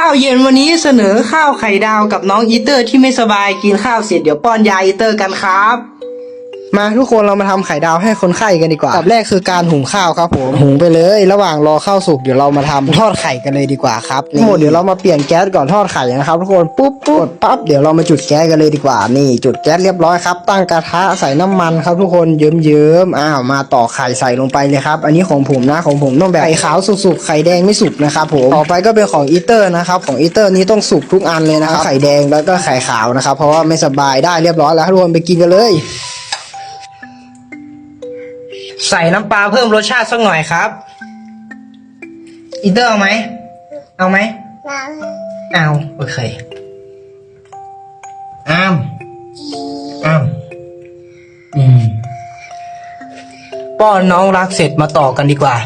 ข้าวเย็นวันนี้เสนอข้าวไข่ดาวกับน้องอีเตอร์ที่ไม่สบายกินข้าวเสร็จเดี๋ยวป้อนยาอีเตอร์กันครับ มาทุกคนเรามาทำไข่ดาวให้คนไข้กันดีกว่าอันดับแรกคือการหุงข้าวครับผมหุงไปเลย ระหว่างรอข้าวสุกเดี๋ยวเรามาทำทอดไข่กันเลยดีกว่าครับทั้งหมดเดี๋ยวเรามาเปลี่ยนแก๊สก่อนทอดไข่นะครับทุกคนปุ๊บปุ๊บกดปั๊บเดี๋ยวเรามาจุดแก๊สกันเลยดีกว่านี่จุดแก๊สเรียบร้อยครับตั้งกระทะใส่น้ำมันครับทุกคนเยิ้มๆอ้าวมาต่อไข่ใส่ลงไปเลยครับอันนี้ของผมนะของผมต้องแบบไข่ขาวสุกๆไข่แดงไม่สุกนะครับผมต่อไปก็เป็นของอีเตอร์นะครับของอีเตอร์นี้ต้องสุกทุกอันเลยนะครับไข่แดงแล้วก็ไข่ขาวนะครับเพราะว่าไม่สบายได้เรียบร้อยแล้วทุกคนไปกินกันเลย ใส่น้ำปลาเพิ่มรสชาติสักหน่อยครับ อีเตอร์เอาไหม เอาไหมเอาโอเคอ้ามอ้ามอืม ป้อนน้องรักเสร็จมาต่อกันดีกว่า